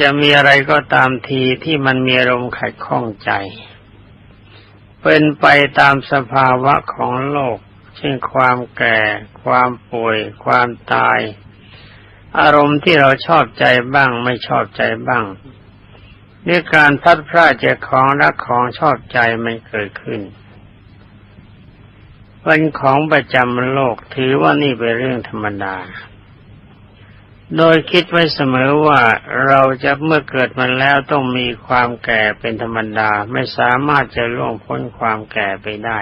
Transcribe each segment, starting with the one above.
จะมีอะไรก็ตามทีที่มันมีอารมณ์ขัดข้องใจ เป็นไปตามสภาวะของโลก เช่นความแก่ ความป่วย ความตาย อารมณ์ที่เราชอบใจบ้างไม่ชอบใจบ้างด้วยการพัดพลาดจากของรักของชอบใจมันเกิดขึ้นเป็นของประจำโลกถือว่านี่เป็นเรื่องธรรมดา โดยคิดไว้เสมอว่าเราจะเมื่อเกิดมาแล้วต้องมีความแก่เป็นธรรมดาไม่สามารถจะล่วงพ้นความแก่ไปได้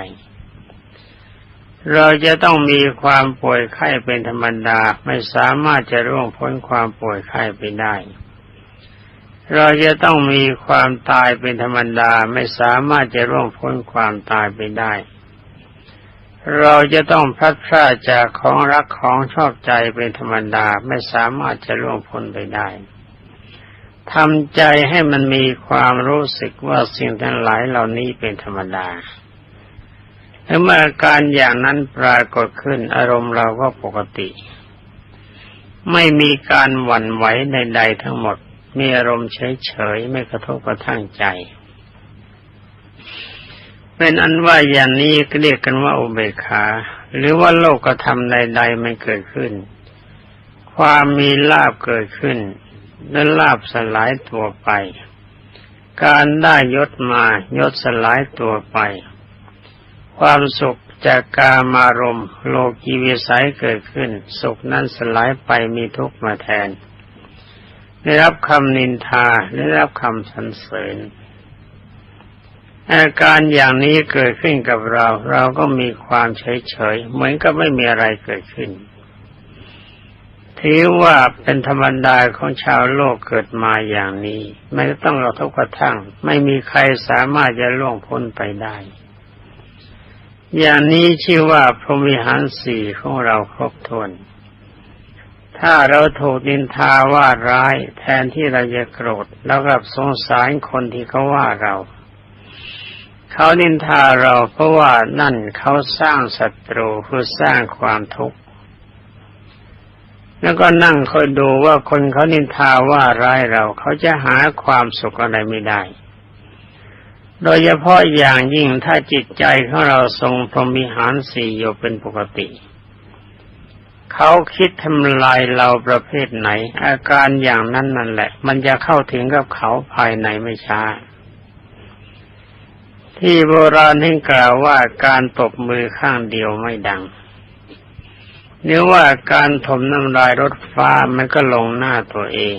เราจะต้องมีความป่วยไข้เป็นธรรมดาไม่สามารถจะล่วงพ้นความป่วยไข้ไปได้ เราจะต้องมีความตายเป็นธรรมดาไม่สามารถจะล่วงพ้นความตายไปได้ เราจะต้องพลัดพรากจากของรักของชอบใจเป็นธรรมดาไม่สามารถจะล่วงพ้นไปได้ทำใจให้มันมีความรู้สึกว่าสิ่งทั้งหลายเหล่านี้เป็นธรรมดาเมื่ออาการอย่างนั้นปรากฏขึ้นอารมณ์เราก็ปกติ ไม่มีการหวั่นไหวใดๆทั้งหมด มีอารมณ์เฉยๆ ไม่กระทบกระทั่งใจ เป็นอันว่าอย่างนี้เรียกกันว่าอุเบกขา หรือว่าโลกธรรมใด ๆ มันเกิดขึ้น ความมีลาบเกิดขึ้น และลาบสลายตัวไป การได้ยศมายศสลายตัวไป ความสุขจากกามารมโลกีวิสัยเกิดขึ้น สุขนั้นสลายไปมีทุกข์มาแทน ได้รับคำนินทาได้รับคำสรรเสริญ อาการอย่างนี้เกิดขึ้นกับเรา เราก็มีความเฉยๆเหมือนกับไม่มีอะไรเกิดขึ้นถือว่าเป็นธรรมดาของชาวโลกเกิดมาอย่างนี้ ไม่ต้องเราทุกข์กระทั่ง ไม่มีใครสามารถจะล่วงพ้นไปได้ อย่างนี้ชื่อว่าพรหมิหารสี่ของเราครบถ้วนถ้าเราถูกดินทาว่าร้าย แทนที่เราจะโกรธแล้วกับสงสารคนที่เขาว่าเรา เขานินทาเราเพราะว่านั่นเขาสร้างศัตรูคือสร้างความทุกข์แล้วก็นั่งคอยดูว่าคนเขานินทาว่าร้ายเราเขาจะหาความสุขอะไรไม่ได้ โดยเฉพาะอย่างยิ่งถ้าจิตใจของเราทรงพรหมิหารสี่อยู่เป็นปกติ เขาคิดทำลายเราประเภทไหน อาการอย่างนั้นนั่นแหละ มันจะเข้าถึงกับเขาภายในไม่ช้า ที่โบราณให้กล่าวว่าการตบมือข้างเดียวไม่ดังเนื่อว่าการถมน้ำลายรถฟ้ามันก็ลงหน้าตัวเอง